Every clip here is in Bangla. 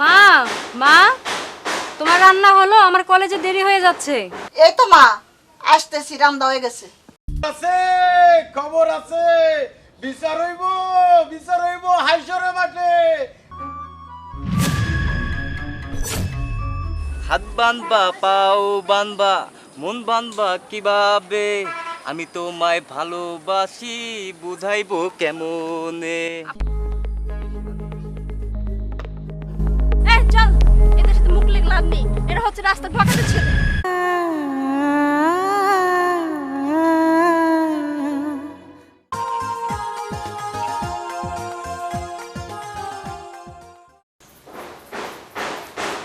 মা মা তোমার রান্না হলো আমার কলেজে দেরি হয়ে যাচ্ছে। এই তো মা আসতেছি রান্দা হয়ে গেছে। আছে খবর আছে বিচার হইব বিচার হইব হাইসরে মাঠে। হাত বানবা পাও বানবা মন বানবা কীভাবে? আমি তোমায় ভালোবাসি বুঝাইবো কেমনে? নেই এরা হচ্ছে রাস্তা ঠকাতে ছেলে।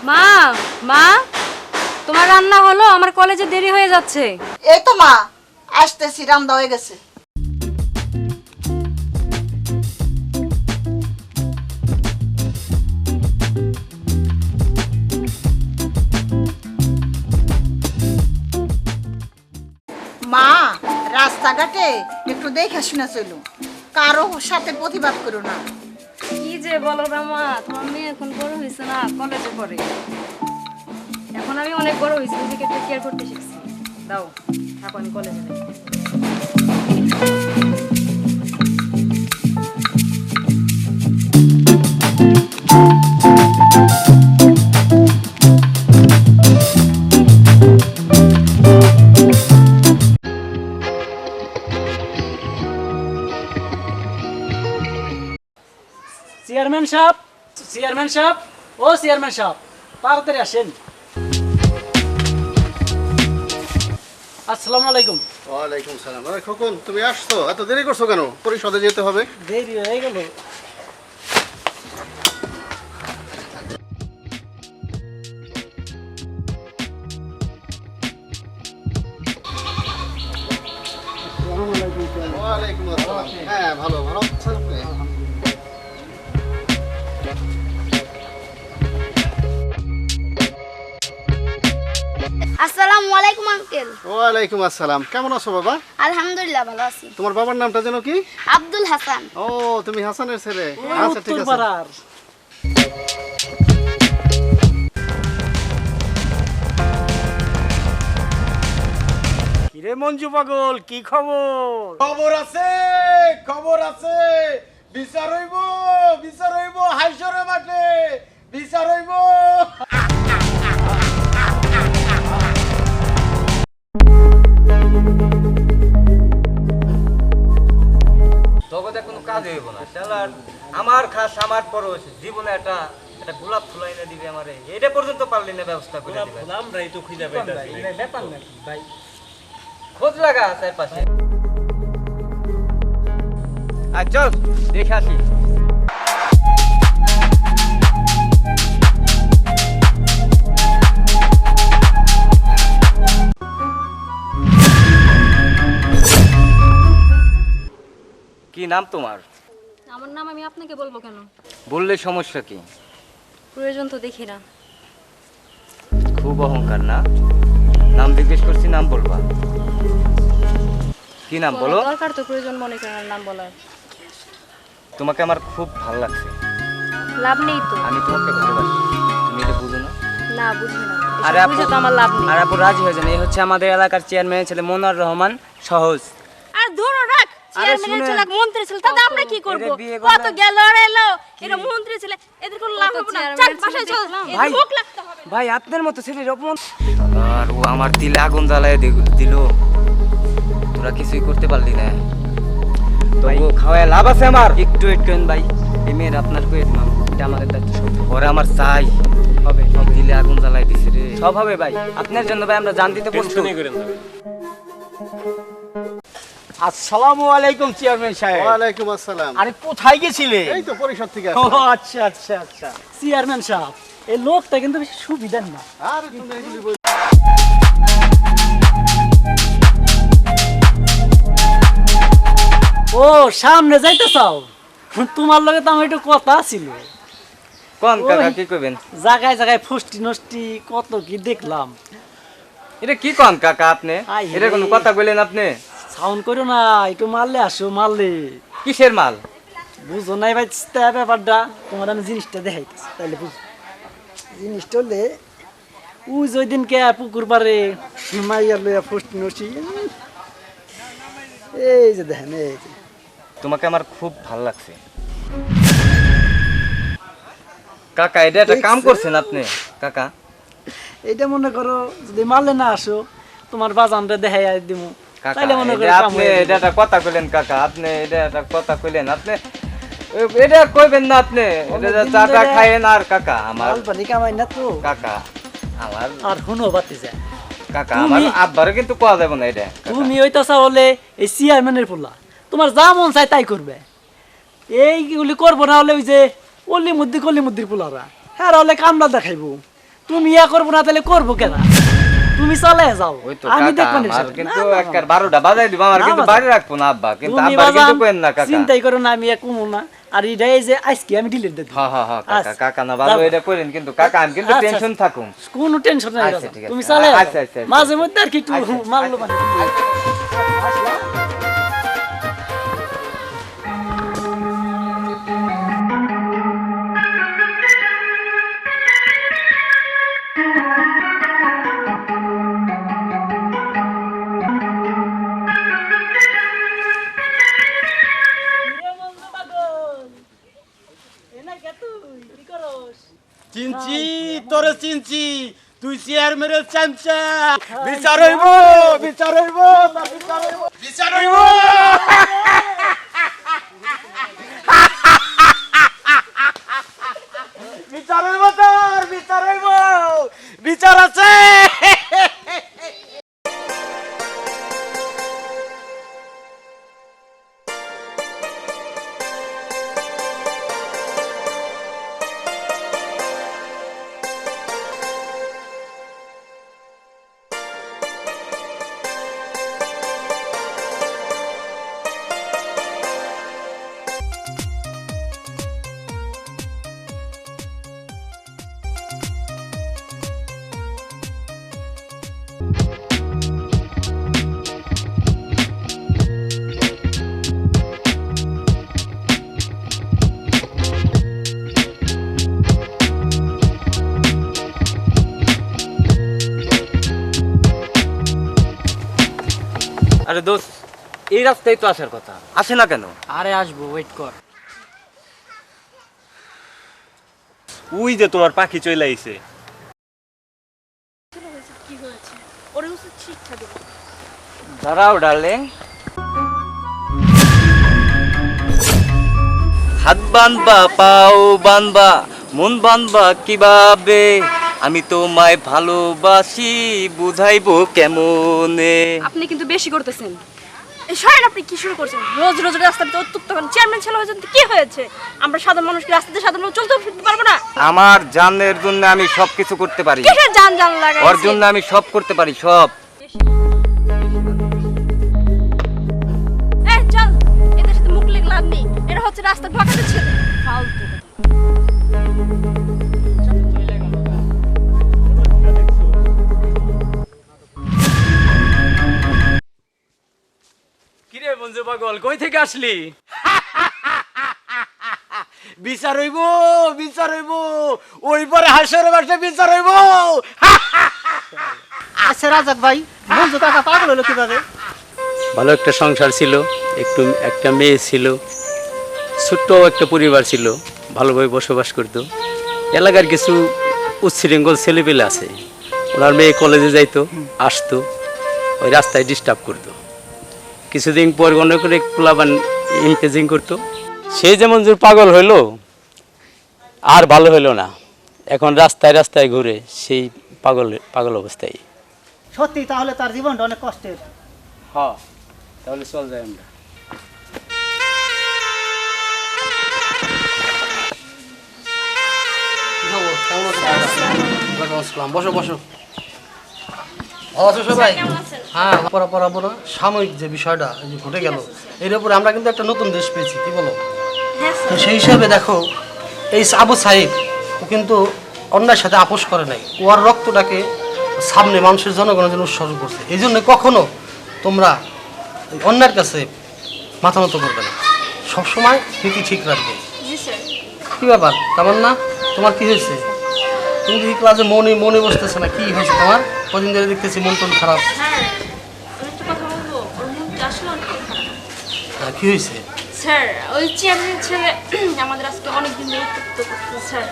মা মা তোমার রান্না হলো আমার কলেজে দেরি হয়ে যাচ্ছে। এই তো মা আসতেছি রান্দা হয়ে গেছে। দেখে শুনে চলো কারও সাথে প্রতিবাদ করো না। কি যে বলো না মা, তোমার মেয়ে এখন বড় হয়েছে না কলেজে পড়ে। এখন আমি অনেক বড় হয়েছি, নিজেকে একটু কেয়ার করতে শিখছি। দাও এখন কলেজে সাহেব চেয়ারম্যান সাহেব ও চেয়ারম্যান সাহেব তাড়াতাড়ি আসেন। আসসালামু আলাইকুম। ওয়ালাইকুম সালাম। আরে খোকন তুমি আসছো? এত দেরি করছ কেন? পরিষদে যেতে হবে। দেরি হয়ে গেল। ওয়ালাইকুম আসসালাম। হ্যাঁ ভালো ভালো। আঙ্কেল। ওয়ালাইকুম আসসালাম। কেমন আছো বাবা? আলহামদুলিল্লাহ ভালো আছি। তোমার বাবার নামটা যেন কি? আব্দুল হাসান। ও তুমি হাসানের ছেলে। আচ্ছা ঠিক আছে। কিরে মঞ্জু পাগল কি খবর? খবর আছে খবর আছে। বিচার হইব বিচার হইব হাইসরে মাঠে। বিচার হইব। জগতে কোনো কাজ হইব না। শালার আমার খাস আমার পরশ জীবনে একটা একটা গোলাপ ফুল না দিবে আমারে। এটা পর্যন্ত পারলি না ব্যবস্থা করে দিবে। আমরাই তো খুঁজে পাইতাছি। ব্যাপার নাকি? ভাই খোঁজ লাগা চারপাশে। আর চল দেখে আসি। কি নাম তোমার? আমার নাম আমি আপনাকে বলব কেন? বললে সমস্যা কি? প্রয়োজন তো দেখি না। খুব অহংকার না? নাম জিজ্ঞেস করছি নাম বলবা। কি নাম বলো? দরকার তো প্রয়োজন মনে করেন নাম বলার। তোমাকে আমার খুব ভালো লাগছে। লাভ নেই তো। আমি তোমাকে ভালোবাসি। তুমি এটা বুঝো না? না বুঝি না। আরে আপু তো আমার লাভ নেই। আর আপু রাজি হয়ে যান। এই হচ্ছে আমাদের এলাকার চেয়ারম্যান ছেলে মনোয়ার রহমান সহজ। আর ধরো রাখ। চেয়ারম্যানের শুনেন। মন্ত্রী ছিল তাতে আমরা কি করব? কত গেল এলো এরা মন্ত্রী ছেলে এদের কোনো লাভ হবে না। চার বাসায় চল। ভাই। মুখ লাগতে হবে ভাই আপনার মতো ছেলের অপমান আর ও আমার দিলে আগুন জ্বালায় দিল। তোরা কিছুই করতে পারলি না। খাওয়ায় লাভ আছে আমার। একটু একটু ভাই। এই মেয়ের আপনার কয়ে দিলাম। এটা আমাদের দায়িত্ব সব। ওরা আমার চাই। হবে সব দিলে আগুন জ্বালায় দিছে রে। সব হবে ভাই। আপনার জন্য ভাই আমরা জান দিতে প্রস্তুত। আসসালামু আলাইকুম চেয়ারম্যান সাহেব। ওয়ালাইকুম আসসালাম। আরে কোথায় গেছিলে? এই তো পরিষদ থেকে ও আচ্ছা আচ্ছা আচ্ছা। চেয়ারম্যান সাহেব এই লোকটা কিন্তু বেশি সুবিধার না। আর তুমি ও সামনে যাইতে চাও তোমার লগে তো আমার একটু কথা ছিল। কোন কাকা। কি কইবেন জায়গায় জায়গায় ফুষ্টি নষ্টি কত কি দেখলাম। এটা কি কোন কাকা আপনি? এটা কোনো কথা বললেন আপনি? সাউন্ড করো না একটু মারলে আসো মারলে। কিসের মাল? বুঝো নাই ভাই তা ব্যাপারটা। তোমার আমি জিনিসটা দেখাইতেছি তাইলে বুঝো। জিনিসটা হলে ও যেই দিনকে পুকুর পারে মাইয়া লইয়া ফুট নসি এই যে দেখেন এই যে। তোমাকে আমার খুব ভালো লাগছে। কাকা এটা একটা কাম? করছেন আপনি? কাকা? এইটা মনে করো যদি মারলে না আসো তোমার বাজানটা দেখাই দিব কাকা তাইলে করো এটা কাম আপনি এটা একটা কথা কইলেন কাকা আপনি এটা একটা কথা কইলেন আপনি এটা কইবেন না আপনি এটা চাটা খাইয়েন আর কাকা আমার কামাই না তো। কাকা আমার আর শুনো বাতি যায় কাকা তুমি- আমার আব্বারে কিন্তু কোয়া যাবে না এটা কাকা। তুমি ওইতাছা বলে এই চেয়ারম্যানের পোলা। তোমার যা মন চাই তাই করবে। এইগুলি করব না হলে ওই যে অলি মুদ্দি কলি মুদ্দির পোলারা। হ্যাঁ হলে কামলা দেখাইবো। তুমি ইয়া করব না তাহলে করব কেন? তুমি চালে যাও। আমি না কিন্তু একবার বাজাই দিব আমার কিন্তু বাজাও। রাখব না আব্বা কিন্তু আব্বা কিন্তু না কাকা। চিন্তাই করো না আমি এক কমু না। আর এটা এই যে আজকে আমি ডিলিট দিই হ্যাঁ হ্যাঁ হ্যাঁ কাকা আচ্ছা, কাকা না ভালো এটা করেন কিন্তু কাকা আমি কিন্তু আচ্ছা, টেনশন থাকুম। কোনো টেনশন নাই আচ্ছা। তুমি চালে আচ্ছা, আচ্ছা, আচ্ছা। মাঝে মধ্যে আর কি একটু আচ্ছা, মারলো আচ্ছা, মানে চিনছি তুই চেয়ারম্যানের চামচা। বিচার হইব বিচার হইব বিচার হইব। বিচার হইব। আরে দোস্ত এই রাস্তায় তো আসার কথা। আসে না কেন? আরে আসব ওয়েট কর। উই যে তোমার পাখি চলে আইছে। দাঁড়াও ডার্লিং হাত বানবা পাও বানবা মন বানবা কীভাবে? আমি তোমায় ভালোবাসি বুঝাইবো কেমনে? আপনি কিন্তু বেশি করতেছেন। এই সরেন আপনি কি শুরু করছেন? রোজ রোজ রাস্তাতে উত্তপ্ত করেন চেয়ারম্যান ছেলে হয়েছেন কি হয়েছে? আমরা সাধারণ মানুষকে রাস্তাতে সাধারণ চলতে ফিরতে পারব না? আমার জানের জন্য আমি সব কিছু করতে পারি। কিসের জান জান লাগাই ওর জন্য আমি সব করতে পারি সব। এই চল। এদের সাথে মুখ লেগে লাভ নেই। এটা হচ্ছে রাস্তা ঢকাতে ছেলে। ফালতু বঞ্জু পাগল কই থেকে আসলি? বিচার হইব বিচার হইব। ওই পরে হাসর বাসে বিচার হইব। আচ্ছা রাজাক ভাই বন্ধু কাকা পাগল হলো কীভাবে? ভালো একটা সংসার ছিল একটু একটা মেয়ে ছিল ছোট্ট একটা পরিবার ছিল ভালোভাবে বসবাস করত। এলাকার কিছু উচ্ছৃঙ্গল ছেলেপেলে আছে ওনার মেয়ে কলেজে যাইতো আসতো ওই রাস্তায় ডিস্টার্ব করতো। কিছুদিন পর মনে করে পোলাবান ইমপ্রেজিং করতো। সে যেমন জোর পাগল হইল আর ভালো হইল না। এখন রাস্তায় রাস্তায় ঘুরে সেই পাগল পাগল অবস্থায়। সত্যি তাহলে তার জীবনটা অনেক কষ্টের। হ্যাঁ তাহলে চল যাই আমরা। বসো বসো। আছো সবাই। হ্যাঁ পড়া পড়া পড়া সাময়িক যে বিষয়টা যে ঘটে গেল এর উপরে আমরা কিন্তু একটা নতুন দেশ পেয়েছি কি বলো? তো সেই হিসাবে দেখো এই আবু সাহিব ও কিন্তু অন্যায়ের সাথে আপোষ করে নাই। ওর রক্তটাকে সামনে মানুষের জনগণের জন্য উৎসর্গ করছে। এই জন্য কখনো তোমরা ওই অন্যায়ের কাছে মাথা মতো করবে না। সবসময় নীতি ঠিক রাখবে। কি ব্যাপার? তামান্না তোমার কি হয়েছে? তুমি দেখি ক্লাসে মনে মনে বসতেছে না কি হয়েছে তোমার? কদিন ধরে দেখতেছি মন টন খারাপ? স্যার আমি কথা বলব। ওর মনটা আসলে হ্যাঁ, কি হয়েছে? স্যার ওই চেয়ারম্যানের ছেলে আমাদের আজকে অনেক দিন ধরে উত্তপ্ত করতেছে। স্যার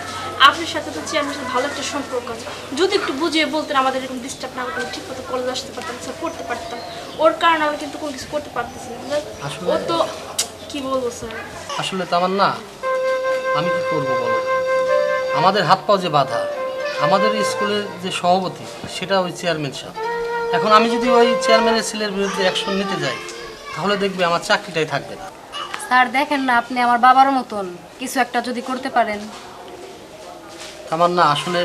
আপনার সাথে তো চেয়ারম্যানের সাথে ভালো একটা সম্পর্ক আছে। যদি একটু বুঝিয়ে বলতেন আমাদের এরকম ডিস্টার্ব না করতেন ঠিক মতো কলেজ আসতে পারতাম স্যার পড়তে পারতাম। ওর কারণে আমরা কিন্তু কোনো কিছু করতে পারতেছি না। আসলে- ও তো কি বলব স্যার? আসলে তামান না আমি কি করব বলো? আমাদের হাত পাও যে বাধা আমাদের স্কুলের যে সভাপতি সেটা ওই চেয়ারম্যান সাহেব। এখন আমি যদি ওই চেয়ারম্যানের ছেলের বিরুদ্ধে অ্যাকশন নিতে যাই তাহলে দেখবে আমার চাকরিটাই থাকবে না। স্যার দেখেন না আপনি আমার বাবার মতন কিছু একটা যদি করতে পারেন। আমার না আসলে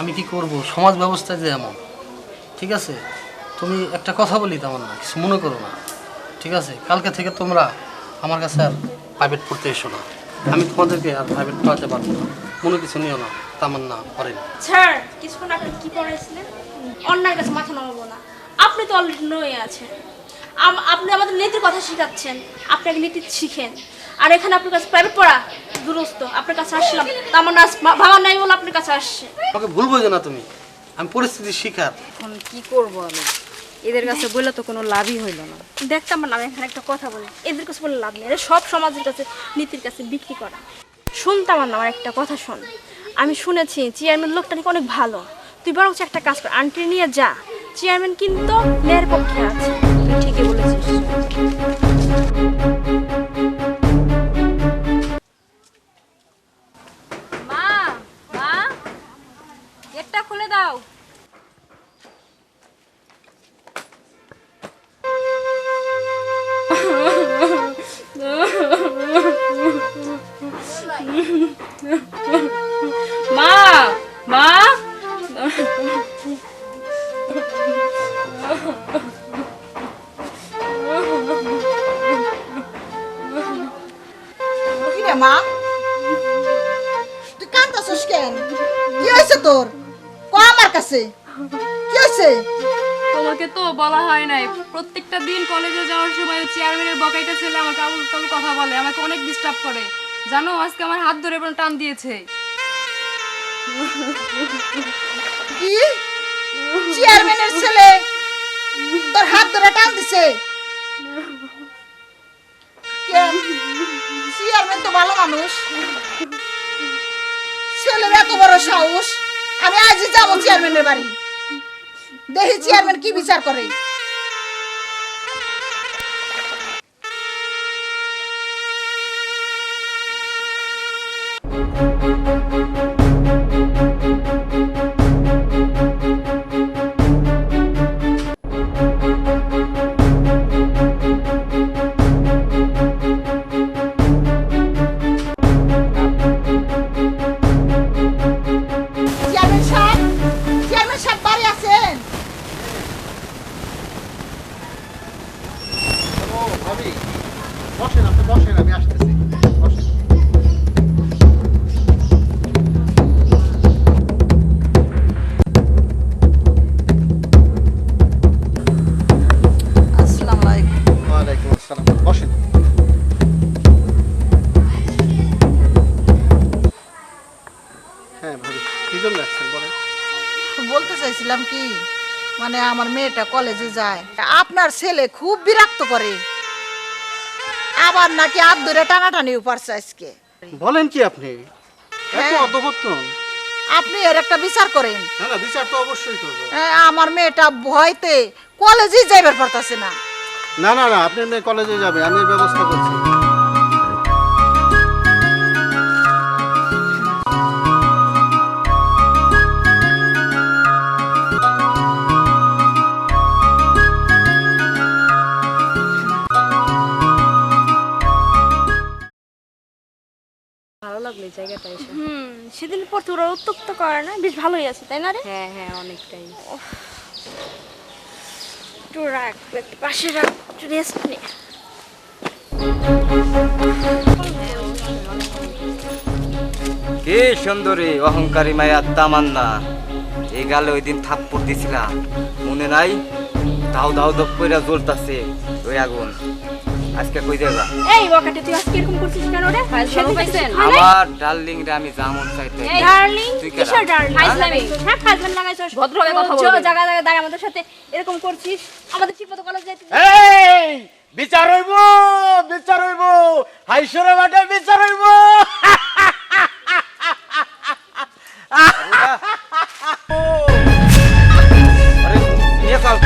আমি কি করব? সমাজ ব্যবস্থা যে এমন ঠিক আছে? তুমি একটা কথা বলি তেমন না কিছু মনে করো না ঠিক আছে? কালকে থেকে তোমরা আমার কাছে আর প্রাইভেট পড়তে এসো না। আমি তোমাদেরকে আর প্রাইভেট পড়াতে পারব না। মনে কিছু নিও না। তামার না করেন। স্যার কিছুক্ষণ আপনি কি পড়াইছিলেন অন্যার কাছে মাথা নামাবো না। আপনি তো অলরেডি নয়ে আছেন। আপনি আমাদের নীতির কথা শেখাচ্ছেন। আপনি আগে নীতি শিখেন। আর এখানে আপনার কাছে প্রাইভেট পড়া দূরস্থ আপনার কাছে আসলাম। তা আমার ভাবা নাই বলে আপনার কাছে আসছে। আমাকে ভুল বোঝো না তুমি। আমি পরিস্থিতির শিকার এখন কি করব আমি? এদের কাছে বলে তো কোনো লাভই হইল না। দেখতাম না আমি এখানে একটা কথা বলি। এদের কাছে বলে লাভ নেই। এরা সব সমাজের কাছে নীতির কাছে বিক্রি করা। শুনতাম না আমার একটা কথা শোন। আমি শুনেছি চেয়ারম্যান লোকটা নাকি অনেক ভালো। তুই বরং একটা কাজ কর, আন্টি নিয়ে যা। চেয়ারম্যান কিন্তু মেয়ের পক্ষে আছে ঠিকই বলেছিস। মা মা, গেটটা খুলে দাও। জানো, আজকে আমার হাত ধরে এবার টান দিয়েছে। কি? চেয়ারম্যানের ছেলে, তোর হাত ধরে টান দিছে। কেন চেয়ারম্যান তো ভালো মানুষ। ছেলের এত বড় সাহস। আমি আজই যাব চেয়ারম্যানের বাড়ি। দেখি চেয়ারম্যান কি বিচার করে। চেয়ারম্যান কি জন্য আসছেন বলেন। বলতে চাইছিলাম কি মানে আমার মেয়েটা কলেজে যায় আপনার ছেলে খুব বিরক্ত করে। আবার নাকি হাত ধরে টানাটানি পারছে আজকে। বলেন কি আপনি? এত হ্যাঁ। আপনি এর একটা বিচার করেন। না না বিচার তো অবশ্যই করব। এ, আমার মেয়েটা ভয়তে কলেজে যাইবার পারতাছে না। না না না আপনি মেয়ে কলেজে যাবে আমি এর ব্যবস্থা করছি। লাগল এই জায়গাটা এসে। হুম সেদিন পর তোরা উত্তপ্ত করে না বেশ ভালোই আছে তাই না রে? হ্যাঁ হ্যাঁ অনেকটাই। একটু রাখ একটু পাশে রাখ একটু রেস্ট নে। কে সুন্দরী অহংকারী মায়া তামান্না? এই গালে ওই দিন থাপ্পড় দিছিলাম। মনে নাই? দাও দাও দপ কইরা জ্বলতাছে ওই আগুন। আজকে কই দেবা এই বকাটে তুই আজকে এরকম করছিস কেন রে সেদিন পাইছেন আমার ডার্লিং রে আমি যেমন চাইতে এই ডার্লিং? কিসের ডার্লিং ফাইজলামি হ্যাঁ ফাইজলামি লাগাইছস ভদ্রভাবে কথা বল জায়গা জায়গা দাঁড়িয়ে আমাদের সাথে এরকম করছিস আমাদের ঠিকমতো কলেজ যাইতে এই বিচার হইব বিচার হইব হাইসরে মাঠে বিচার হইব আরে নিয়ে চল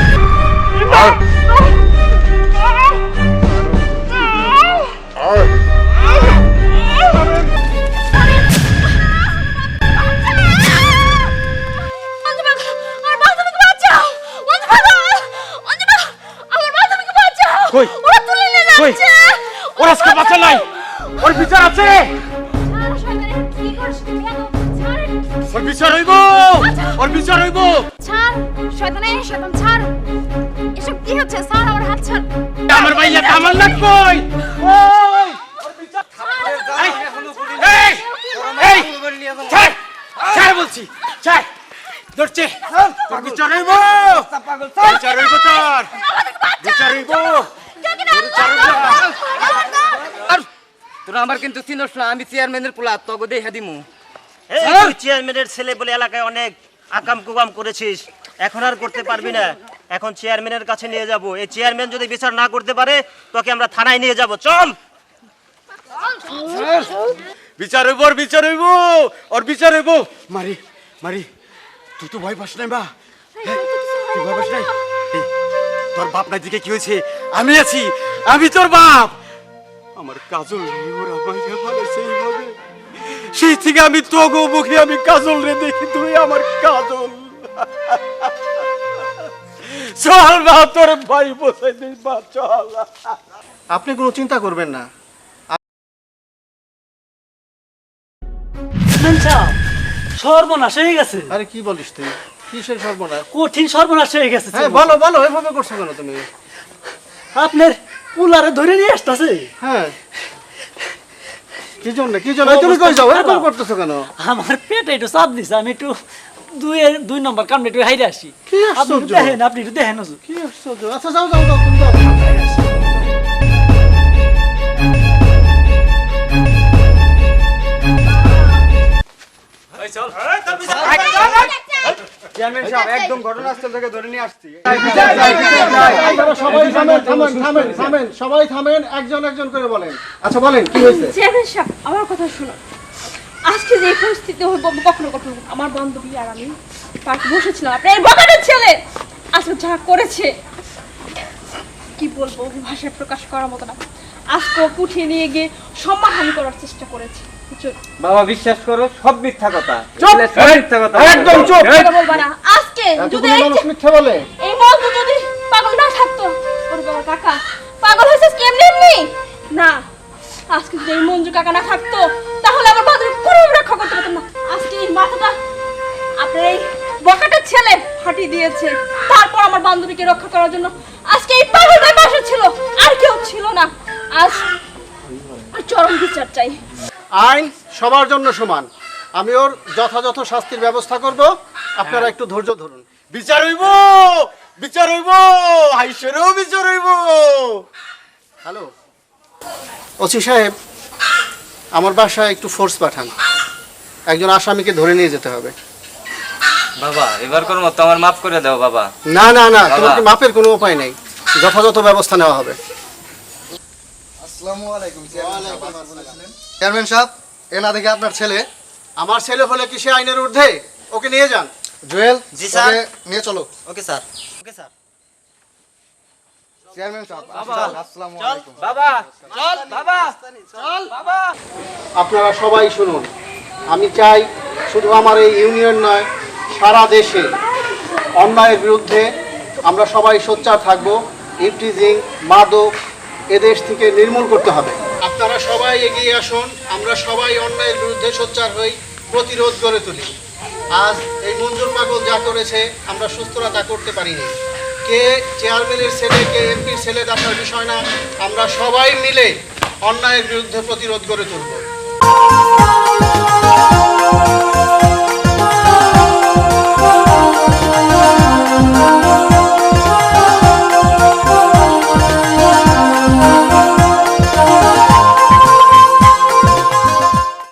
কই? ওরা তুলে নিয়ে? যাচ্ছে। ওর আজকে বাঁচা নাই। ওর বিচার আছে কি করছিস তুমি। ওর বিচার হইব। ওর বিচার হইব। ছাড় শয়তানে শয়তান ছাড়। এসব কি হচ্ছে? ছাড় আমার হাত ছাড়। আমার ভাইয়া কামাল না কই? ওই। ওর বিচার এই এই এই ছাড় ছাড় বলছি ছাড়। ধরছে। তোর বিচার হইব। বিচার হইব তোর। বিচার হইব বিচার হইব। তোরা আমার কিন্তু চিনস না আমি চেয়ারম্যানের পোলা তগো দেখা দিমু। এই চেয়ারম্যানের ছেলে বলে এলাকায় অনেক আকাম কুকাম করেছিস এখন আর করতে পারবি না। এখন চেয়ারম্যানের কাছে নিয়ে যাব। এই চেয়ারম্যান যদি বিচার না করতে পারে তোকে আমরা থানায় নিয়ে যাব। চল! বিচার হইব ওর বিচার হইব ওর বিচার হইব। মারি মারি তুই তো ভয় পাস নাই বা? তুই ভয় পাস নাই? তোর বাপ নাই দিকে কি হয়েছে? আমি আছি আমি তোর বাপ। আমার কাজল সেই থেকে আমি তোগো মুখে আমি কাজল রে দেখি তুই আমার কাজল। চল না তোর ভাই বসাই দিস বা চল। আপনি কোনো চিন্তা করবেন না। সর্বনাশ হয়ে গেছে। আরে কি বলিস তুই? কিসের সর্বনাশ? কঠিন সর্বনাশ হয়ে গেছে হ্যাঁ বলো বলো এভাবে করছ কেন তুমি? আপনার পুলারে ধরে নিয়ে আসতেছে। হ্যাঁ। কি জন্য কি জন্য? তুমি কই যাও? এরকম করতেছো কেন? আমার পেটে একটু চাপ দিছে আমি একটু দুই দুই নম্বর কামটা একটু হাইরে আসি। কি আপনি আশ্চর্য। দেখেন আপনি একটু দেখেন। কি আশ্চর্য? আচ্ছা যাও যাও যাও তুমি যাও। চেয়ারম্যান সাহেব একদম ঘটনাস্থল থেকে ধরে নিয়ে আসছি। সবাই থামেন থামেন থামেন থামেন সবাই থামেন একজন একজন করে বলেন। আচ্ছা বলেন কি হয়েছে? চেয়ারম্যান সাহেব আমার কথা শোনো আজকে যে পরিস্থিতি হইব কখনো কখনো আমার বান্ধবী আর আমি পার্কে বসেছিলাম। আপনার ছেলে! আজকে যা করেছে কি বলব ভাষায় প্রকাশ করার মতো না। আজকে উঠিয়ে নিয়ে গিয়ে সম্মানহানি করার চেষ্টা করেছে? বাবা বিশ্বাস করো সব মিথ্যা কথা। চুপ! সব মিথ্যা কথা একদম চুপ! কথা বলবা না। আজকে যদি এই মানুষ মিথ্যা বলে। এই মন্ত্র যদি পাগল না থাকতো ওরে বাবা কাকা পাগল হয়েছে কেমনি এমনি না আজকে যদি এই মঞ্জু কাকা না থাকতো তাহলে আমার বান্ধবী কোনো রক্ষা করতে পারতাম না। আজকে এই মাথাটা আপনার এই বকাটার ছেলে ফাটিয়ে দিয়েছে। তারপর আমার বান্ধবীকে রক্ষা করার জন্য আজকে এই পাগলটাই পাশে ছিল। আর কেউ ছিল না। আজ চরম বিচার চাই। আইন সবার জন্য সমান। আমি ওর যথাযথ শাস্তির ব্যবস্থা করব। আপনারা একটু ধৈর্য ধরুন। বিচার হইব! বিচার হইব! হাইসরেও বিচার হইব! হ্যালো? ওসি সাহেব আমার বাসায় একটু ফোর্স পাঠান। একজন আসামিকে ধরে নিয়ে যেতে হবে। বাবা এবার কোন মতো আমার মাফ করে দাও বাবা। না না না। তোমাকে মাপের কোনো উপায় নেই। যথাযথ ব্যবস্থা নেওয়া হবে। চেয়ারম্যান সাহেব এনা দেখে আপনার ছেলে। আমার ছেলে হলে কি সে আইনের ঊর্ধ্বে? ওকে নিয়ে যান। জুয়েল জি, স্যার। ওকে নিয়ে চলো। Okay sir. Okay sir. Chairman সাহেব চল বাবা। চল বাবা। আপনারা সবাই শুনুন আমি চাই শুধু আমার এই ইউনিয়ন নয় সারা দেশে অন্যায়ের বিরুদ্ধে আমরা সবাই সোচ্চার থাকব ইফটিজিং মাদক এদেশ থেকে নির্মূল করতে হবে। আপনারা সবাই এগিয়ে আসুন, আমরা সবাই অন্যায়ের বিরুদ্ধে সোচ্চার হই, প্রতিরোধ গড়ে তুলি। আজ এই মঞ্জুর পাগল যা করেছে, আমরা সুস্থরা তা করতে পারিনি। কে চেয়ারম্যানের ছেলে, কে এমপির ছেলে দেখার বিষয় না, আমরা সবাই মিলে অন্যায়ের বিরুদ্ধে প্রতিরোধ গড়ে তুলব।